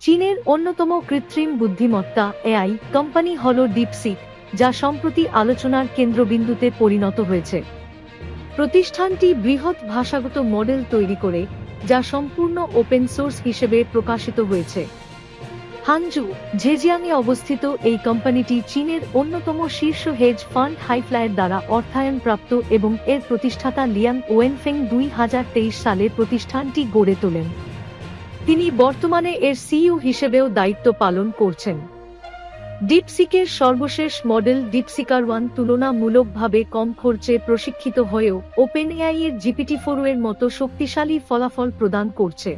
চীনের অন্যতম কৃত্রিম বুদ্ধিমত্তা এআই কোম্পানি হল ডিপসিক যা সম্প্রতি আলোচনার কেন্দ্রবিন্দুতে পরিণত হয়েছে। প্রতিষ্ঠানটি বৃহৎ ভাষাগত মডেল তৈরি করে, যা সম্পূর্ণ ওপেন সোর্স হিসেবে প্রকাশিত হয়েছে। হানজু ঝেজিয়াংয়ে অবস্থিত এই কোম্পানিটি চীনের অন্যতম শীর্ষ হেজ ফান্ড হাইফ্লাইয়ের দ্বারা অর্থায়নপ্রাপ্ত এবং এর প্রতিষ্ঠাতা লিয়াং ওয়েনফেং দুই হাজার তেইশ সালে প্রতিষ্ঠানটি গড়ে তোলেন। তিনি বর্তমানে এর সিইও হিসেবেও দায়িত্ব পালন করছেন। ডিপসিকের সর্বশেষ মডেল ডিপসিকার ওয়ান তুলনামূলকভাবে কম খরচে প্রশিক্ষিত হয়েও ওপেন এআই এর জিপিটি ফোর মতো শক্তিশালী ফলাফল প্রদান করছে।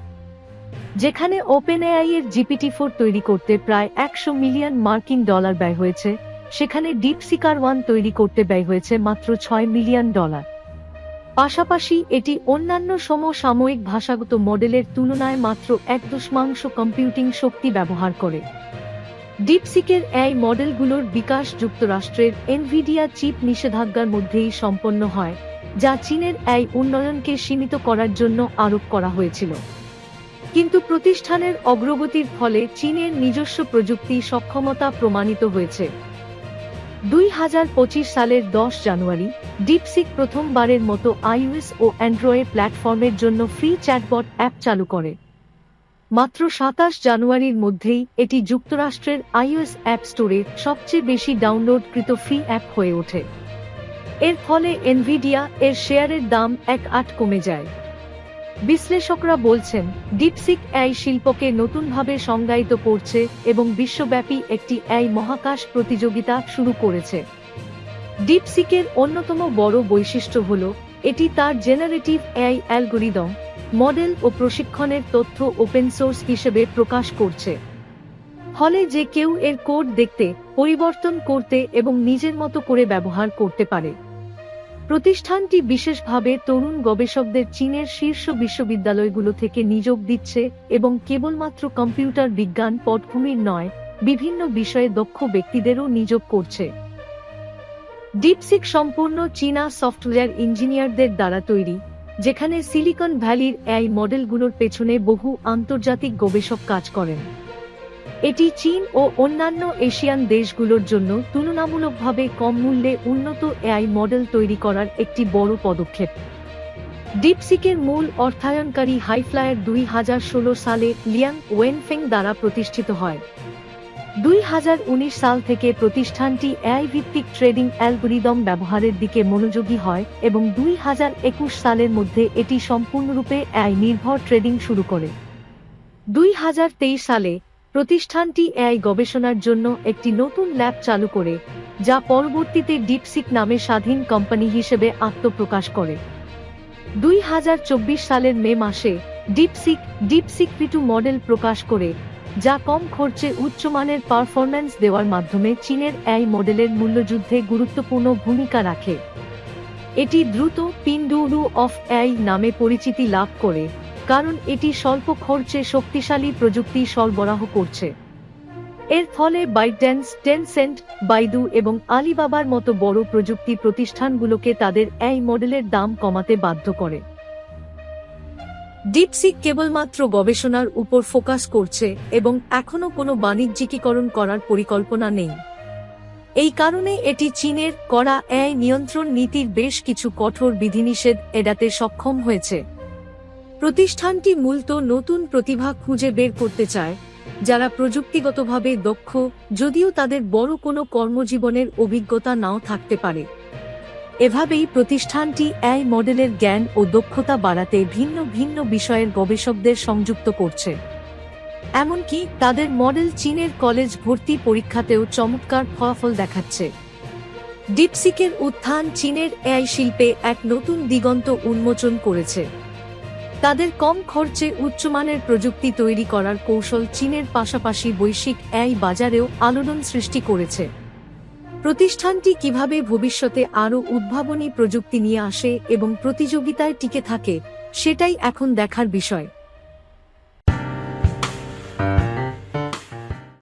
যেখানে ওপেন এআই এর জিপিটি ফোর তৈরি করতে প্রায় একশো মিলিয়ন মার্কিন ডলার ব্যয় হয়েছে, সেখানে ডিপসিকার ওয়ান তৈরি করতে ব্যয় হয়েছে মাত্র ছয় মিলিয়ন ডলার। পাশাপাশি এটি অন্যান্য সমসাময়িক ভাষাগত মডেলের তুলনায় মাত্র এক দশমাংশ কম্পিউটিং শক্তি ব্যবহার করে। ডিপসিকের এই মডেলগুলোর বিকাশ যুক্তরাষ্ট্রের এনভিডিয়া চিপ নিষেধাজ্ঞার মধ্যেই সম্পন্ন হয়, যা চীনের এই উন্নয়নকে সীমিত করার জন্য আরোপ করা হয়েছিল। কিন্তু প্রতিষ্ঠানের অগ্রগতির ফলে চীনের নিজস্ব প্রযুক্তি সক্ষমতা প্রমাণিত হয়েছে। দুই হাজার পঁচিশ সালের দশ জানুয়ারি ডিপসিক প্রথমবারের মতো আইওএস ও অ্যান্ড্রয়েড প্ল্যাটফর্মের জন্য ফ্রি চ্যাটবট অ্যাপ চালু করে। মাত্র সাতাশ জানুয়ারির মধ্যেই এটি যুক্তরাষ্ট্রের আইওএস অ্যাপ স্টোরে সবচেয়ে বেশি ডাউনলোডকৃত ফ্রি অ্যাপ হয়ে ওঠে। এর ফলে এনভিডিয়া এর শেয়ারের দাম এক আট কমে যায়। বিশ্লেষকরা বলছেন ডিপসিক এই শিল্পকে নতুনভাবে সংজ্ঞায়িত করছে এবং বিশ্বব্যাপী একটি এই মহাকাশ প্রতিযোগিতা শুরু করেছে। ডিপসিকের অন্যতম বড় বৈশিষ্ট্য হল, এটি তার জেনারেটিভ এআই অ্যালগোরিদম মডেল ও প্রশিক্ষণের তথ্য ওপেন সোর্স হিসেবে প্রকাশ করছে। ফলে যে কেউ এর কোড দেখতে, পরিবর্তন করতে এবং নিজের মতো করে ব্যবহার করতে পারে। প্রতিষ্ঠানটি বিশেষভাবে তরুণ গবেষকদের চীনের শীর্ষ বিশ্ববিদ্যালয়গুলো থেকে নিয়োগ দিচ্ছে এবং কেবলমাত্র কম্পিউটার বিজ্ঞান পটভূমির নয়, বিভিন্ন বিষয়ে দক্ষ ব্যক্তিদেরও নিয়োগ করছে। ডিপসিক সম্পূর্ণ চীনা সফটওয়্যার ইঞ্জিনিয়ারদের দ্বারা তৈরি, যেখানে সিলিকন ভ্যালির এই মডেলগুলোর পেছনে বহু আন্তর্জাতিক গবেষক কাজ করেন। এটি চীন ও অন্যান্য এশিয়ান দেশগুলোর জন্য তুলনামূলকভাবে কম মূল্যে উন্নত এআই মডেল তৈরি করার একটি বড় পদক্ষেপ। ডিপসিকের মূল অর্থায়নকারী হাইফ্লায়ার দুই হাজার ষোলো সালে লিয়াং ওয়েনফেং দ্বারা প্রতিষ্ঠিত হয়। দুই হাজার উনিশ সাল থেকে প্রতিষ্ঠানটি এআই ভিত্তিক ট্রেডিং অ্যালগোরিদম ব্যবহারের দিকে মনোযোগী হয় এবং দুই হাজার একুশ সালের মধ্যে এটি সম্পূর্ণরূপে এআই নির্ভর ট্রেডিং শুরু করে। দুই হাজার তেইশ সালে প্রতিষ্ঠানটি এআই গবেষণার জন্য একটি নতুন ল্যাব চালু করে, যা পরবর্তীতে ডিপসিক নামে স্বাধীন কোম্পানি হিসেবে আত্মপ্রকাশ করে। দুই হাজার চব্বিশ সালের মে মাসে ডিপসিক ডিপসিক পিটু মডেল প্রকাশ করে, যা কম খরচে উচ্চমানের পারফরম্যান্স দেওয়ার মাধ্যমে চীনের এই মডেলের মূল্যযুদ্ধে গুরুত্বপূর্ণ ভূমিকা রাখে। এটি দ্রুত পিন্ডুরু অফ এই নামে পরিচিতি লাভ করে। কারণ এটি স্বল্প খরচে শক্তিশালী প্রযুক্তি সরবরাহ করছে। এর ফলে বাইডেন্স টেনসেন্ট বাইদু এবং আলিবাবার মতো বড় প্রযুক্তি প্রতিষ্ঠানগুলোকে তাদের এই মডেলের দাম কমাতে বাধ্য করে। ডিপসিক কেবলমাত্র গবেষণার উপর ফোকাস করছে এবং এখনও কোনো বাণিজ্যিকীকরণ করার পরিকল্পনা নেই। এই কারণে এটি চীনের কড়া এআই নিয়ন্ত্রণ নীতির বেশ কিছু কঠোর বিধিনিষেধ এড়াতে সক্ষম হয়েছে। প্রতিষ্ঠানটি মূলত নতুন প্রতিভা খুঁজে বের করতে চায়, যারা প্রযুক্তিগতভাবে দক্ষ, যদিও তাদের বড় কোনো কর্মজীবনের অভিজ্ঞতা নাও থাকতে পারে। এভাবেই প্রতিষ্ঠানটি এই মডেলের জ্ঞান ও দক্ষতা বাড়াতে ভিন্ন ভিন্ন বিষয়ের গবেষকদের সংযুক্ত করছে। এমনকি তাদের মডেল চীনের কলেজ ভর্তি পরীক্ষাতেও চমৎকার ফলাফল দেখাচ্ছে। ডিপসিকের উত্থান চীনের এআই শিল্পে এক নতুন দিগন্ত উন্মোচন করেছে। তাদের কম খরচে উচ্চমানের প্রযুক্তি তৈরি করার কৌশল চীনের পাশাপাশি বৈশ্বিক এই বাজারেও আলোড়ন সৃষ্টি করেছে। প্রতিষ্ঠানটি কীভাবে ভবিষ্যতে আরও উদ্ভাবনী প্রযুক্তি নিয়ে আসে এবং প্রতিযোগিতায় টিকে থাকে, সেটাই এখন দেখার বিষয়।